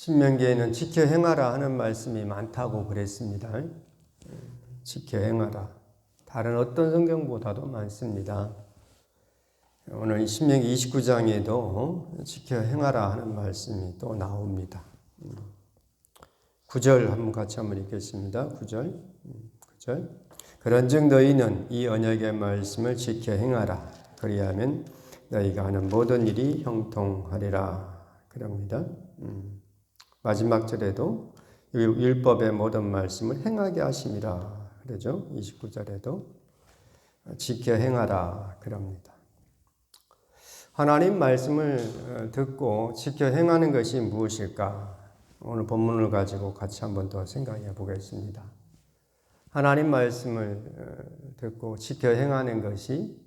신명기에는 지켜 행하라 하는 말씀이 많다고 그랬습니다. 지켜 행하라. 다른 어떤 성경보다도 많습니다. 오늘 신명기 29장에도 지켜 행하라 하는 말씀이 또 나옵니다. 9절 한번 같이 한번 읽겠습니다. 9절. 9절. 그런즉 너희는 이 언약의 말씀을 지켜 행하라. 그리하면 너희가 하는 모든 일이 형통하리라. 그럽니다. 음. 마지막 절에도 율법의 모든 말씀을 행하게 하심이라. 그러죠. 29절에도 지켜 행하라. 그럽니다. 하나님 말씀을 듣고 지켜 행하는 것이 무엇일까? 오늘 본문을 가지고 같이 한번 더 생각해 보겠습니다. 하나님 말씀을 듣고 지켜 행하는 것이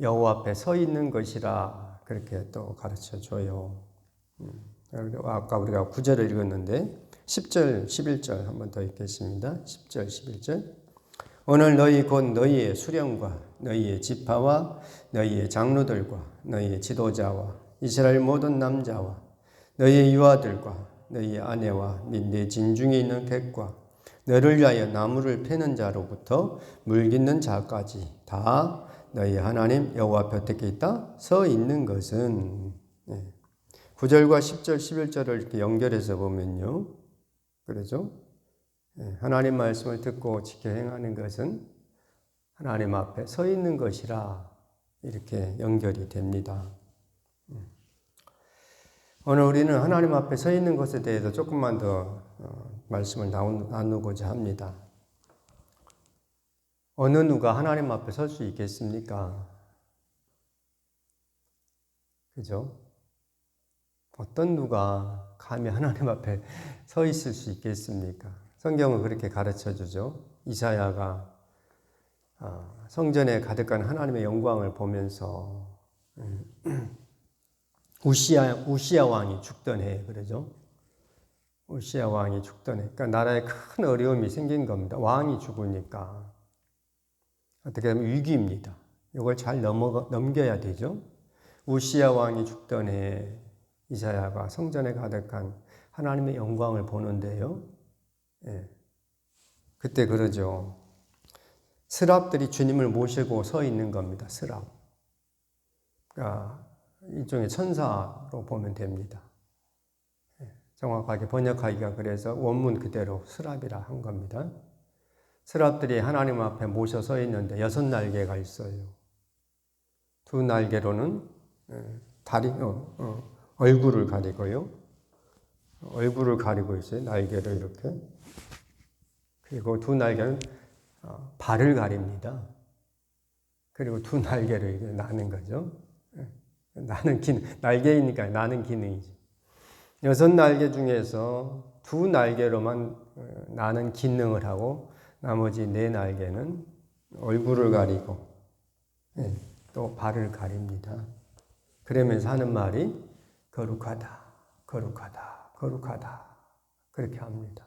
여호와 앞에 서 있는 것이라 그렇게 또 가르쳐 줘요. 아까 우리가 9절을 읽었는데 10절, 11절 한번 더 읽겠습니다. 10절, 11절. 오늘 너희 곧 너희의 수령과 너희의 지파와 너희의 장로들과 너희의 지도자와 이스라엘 모든 남자와 너희의 유아들과 너희의 아내와 및내 진중에 있는 객과 너를 위하여 나무를 패는 자로부터 물 깃는 자까지 다 너희 하나님 여호와 곁에 있다 서 있는 것은 9절과 10절, 11절을 이렇게 연결해서 보면요. 그러죠? 하나님 말씀을 듣고 지켜 행하는 것은 하나님 앞에 서 있는 것이라 이렇게 연결이 됩니다. 오늘 우리는 하나님 앞에 서 있는 것에 대해서 조금만 더 말씀을 나누고자 합니다. 어느 누가 하나님 앞에 설 수 있겠습니까? 그죠? 어떤 누가 감히 하나님 앞에 서 있을 수 있겠습니까? 성경은 그렇게 가르쳐 주죠. 이사야가 성전에 가득한 하나님의 영광을 보면서 우시아 우시아 왕이 죽던 해 그러죠. 우시아 왕이 죽던 해. 그러니까 나라에 큰 어려움이 생긴 겁니다. 왕이 죽으니까 어떻게 보면 위기입니다. 이걸 잘 넘어 넘겨야 되죠. 우시아 왕이 죽던 해 이사야가 성전에 가득한 하나님의 영광을 보는데요. 예. 그때 그러죠. 스랍들이 주님을 모시고 서 있는 겁니다. 스랍. 그러니까 일종의 천사로 보면 됩니다. 예. 정확하게 번역하기가 그래서 원문 그대로 스랍이라 한 겁니다. 스랍들이 하나님 앞에 모셔 서 있는데 여섯 날개가 있어요. 두 날개로는 예, 다리, 어, 어, 얼굴을 가리고요. 얼굴을 가리고 있어요. 날개를 이렇게. 그리고 두 날개는 어, 발을 가립니다. 그리고 두 날개를 나는 거죠. 예. 나는 기 날개이니까 나는 기능이죠. 여섯 날개 중에서 두 날개로만 어, 나는 기능을 하고 나머지 네 날개는 얼굴을 가리고 예, 또 발을 가립니다. 그러면서 하는 말이 거룩하다, 거룩하다, 거룩하다. 그렇게 합니다.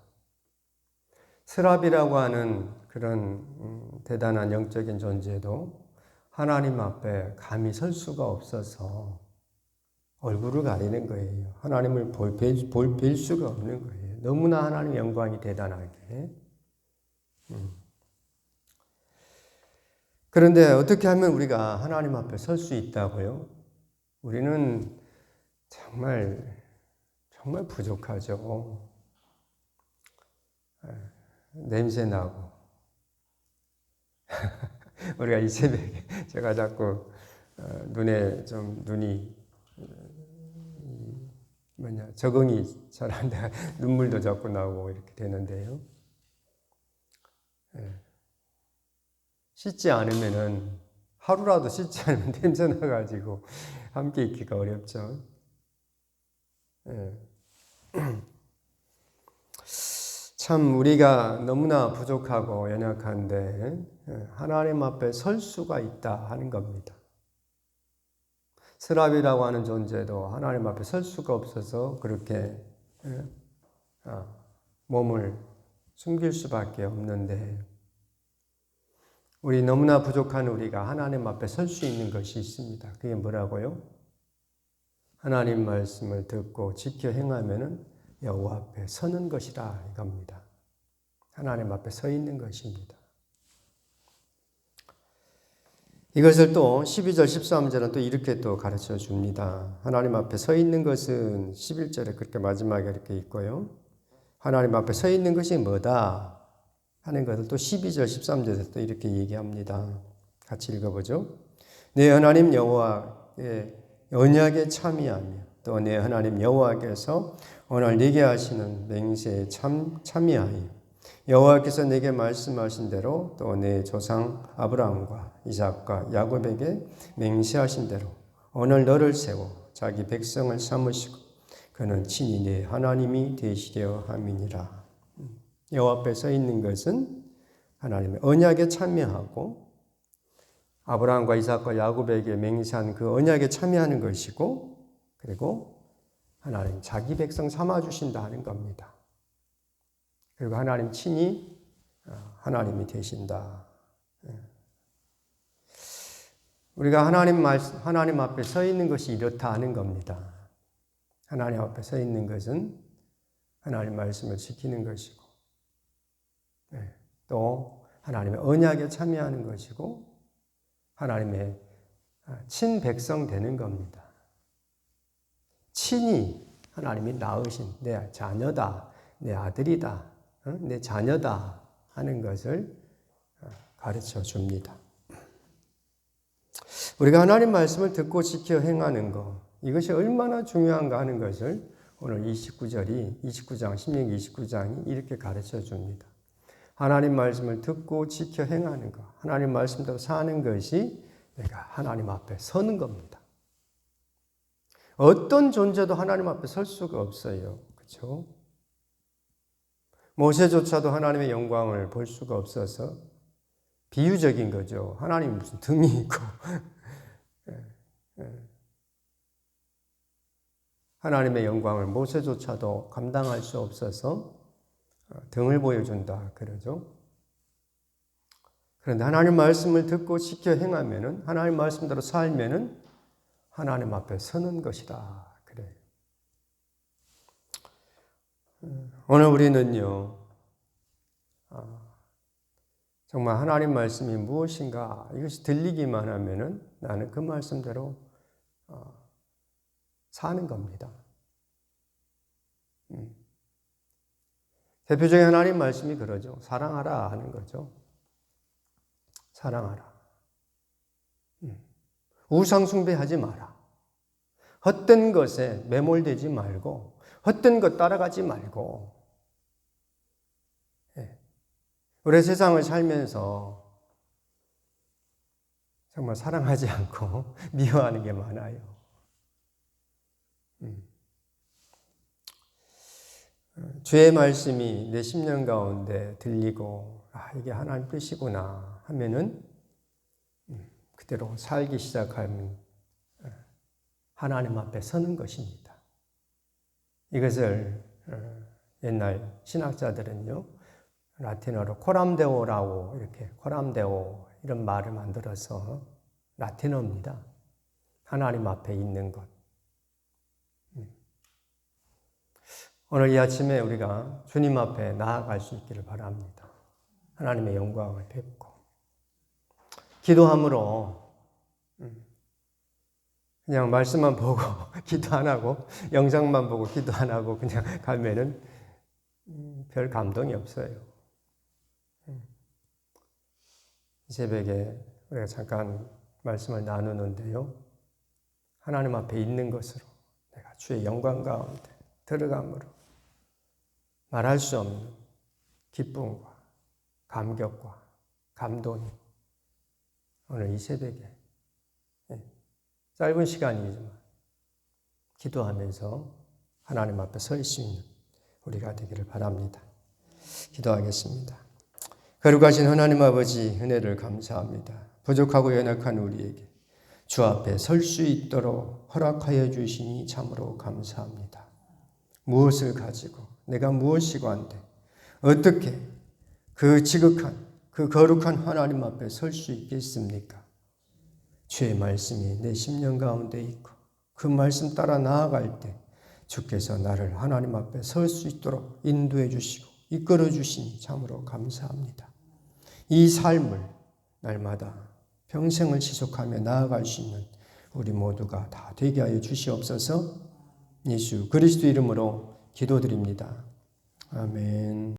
스랍이라고 하는 그런 음, 대단한 영적인 존재도 하나님 앞에 감히 설 수가 없어서 얼굴을 가리는 거예요. 하나님을 볼, 볼, 뵐 수가 없는 거예요. 너무나 하나님 영광이 대단하게. 음. 그런데 어떻게 하면 우리가 하나님 앞에 설 수 있다고요? 우리는 정말 정말 부족하죠. 예, 냄새 나고 우리가 이 새벽에 제가 자꾸 어, 눈에 좀 눈이 뭐냐 적응이 잘 안 돼. 눈물도 자꾸 나오고 이렇게 되는데요. 예. 씻지 않으면은 하루라도 씻지 않으면 냄새 나가지고 함께 있기가 어렵죠. 예. 참 우리가 너무나 부족하고 연약한데 예, 하나님 앞에 설 수가 있다 하는 겁니다. 스랍이라고 하는 존재도 하나님 앞에 설 수가 없어서 그렇게 예, 아, 몸을 숨길 수밖에 없는데 우리 너무나 부족한 우리가 하나님 앞에 설 수 있는 것이 있습니다. 그게 뭐라고요? 하나님 말씀을 듣고 지켜 행하면은 여호와 앞에 서는 것이라 이겁니다. 하나님 앞에 서 있는 것입니다. 이것을 또 12절 13절은 또 이렇게 또 가르쳐 줍니다. 하나님 앞에 서 있는 것은 11절에 그렇게 마지막에 이렇게 있고요. 하나님 앞에 서 있는 것이 뭐다 하는 것을 또 12절 13절에 또 이렇게 얘기합니다. 같이 읽어보죠. 내 하나님 여호와의 언약에 참여하며 또 내 하나님 여호와께서 오늘 네게 하시는 맹세에 참 참여하여 여호와께서 내게 말씀하신 대로 또 내 조상 아브라함과 이삭과 야곱에게 맹세하신 대로 오늘 너를 세워 자기 백성을 삼으시고 그는 친히 내 하나님이 되시려 함이니라. 여호와 앞에 서 있는 것은 하나님의 언약에 참여하고 아브라함과 이삭과 야곱에게 맹세한 그 언약에 참여하는 것이고 그리고 하나님 자기 백성 삼아 주신다 하는 겁니다. 그리고 하나님 친히 어, 하나님이 되신다. 예. 우리가 하나님 말 하나님 앞에 서 있는 것이 이렇다 하는 겁니다. 하나님 앞에 서 있는 것은 하나님 말씀을 지키는 것이고 예, 또 하나님의 언약에 참여하는 것이고 하나님의 아, 친백성 되는 겁니다. 친히 하나님이 낳으신 내 자녀다, 내 아들이다, 어? 내 자녀다 하는 것을 어, 가르쳐 줍니다. 우리가 하나님 말씀을 듣고 지켜 행하는 것, 이것이 얼마나 중요한가 하는 것을 오늘 29절이, 29장, 신명기 29장이 이렇게 가르쳐 줍니다. 하나님 말씀을 듣고 지켜 행하는 것, 하나님 말씀대로 사는 것이 내가 하나님 앞에 서는 겁니다. 어떤 존재도 하나님 앞에 설 수가 없어요. 그렇죠? 모세조차도 하나님의 영광을 볼 수가 없어서 비유적인 거죠. 하나님 무슨 등이 있고 예, 예. 하나님의 영광을 모세조차도 감당할 수 없어서 어, 등을 보여준다 그러죠. 그런데 하나님 말씀을 듣고 지켜 행하면은 하나님 말씀대로 살면은 하나님 앞에 서는 것이다. 그래. 오늘 우리는요, 아, 정말 하나님 말씀이 무엇인가 이것이 들리기만 하면은 나는 그 말씀대로 어, 사는 겁니다. 음. 대표적인 하나님 말씀이 그러죠. 사랑하라 하는 거죠. 사랑하라. 음. 우상숭배하지 마라. 헛된 것에 매몰되지 말고, 헛된 것 따라가지 말고, 예. 우리 세상을 살면서 정말 사랑하지 않고 미워하는 게 많아요. 음. 주의 말씀이 내 심령 가운데 들리고, 아, 이게 하나님 뜻이구나 하면은, 음, 그대로 살기 시작하면, 어, 하나님 앞에 서는 것입니다. 이것을, 어, 옛날 신학자들은요, 라틴어로 코람데오라고 이렇게 코람데오 이런 말을 만들어서 라틴어입니다. 하나님 앞에 있는 것. 오늘 이 아침에 우리가 주님 앞에 나아갈 수 있기를 바랍니다. 하나님의 영광을 뵙고 기도함으로 음, 그냥 말씀만 보고 기도 안 하고 영상만 보고 기도 안 하고 그냥 가면은 음, 별 감동이 없어요. 음. 이 새벽에 우리가 잠깐 말씀을 나누는데요. 하나님 앞에 있는 것으로 내가 주의 영광 가운데 들어감으로 말할 수 없는 기쁨과 감격과 감동이 오늘 이 새벽에 예, 짧은 시간이지만 기도하면서 하나님 앞에 설수 있는 우리가 되기를 바랍니다. 기도하겠습니다. 거룩하신 하나님 아버지 은혜를 감사합니다. 부족하고 연약한 우리에게 주 앞에 설 수 있도록 허락하여 주시니 참으로 감사합니다. 무엇을 가지고 내가 무엇이고 한데 어떻게 그 지극한 그 거룩한 하나님 앞에 설 수 있겠습니까? 주의 말씀이 내 심령 가운데 있고 그 말씀 따라 나아갈 때 주께서 나를 하나님 앞에 설 수 있도록 인도해 주시고 이끌어 주시니 참으로 감사합니다. 이 삶을 날마다 평생을 지속하며 나아갈 수 있는 우리 모두가 다 되게 하여 주시옵소서 예수 그리스도 이름으로 기도드립니다. 아멘.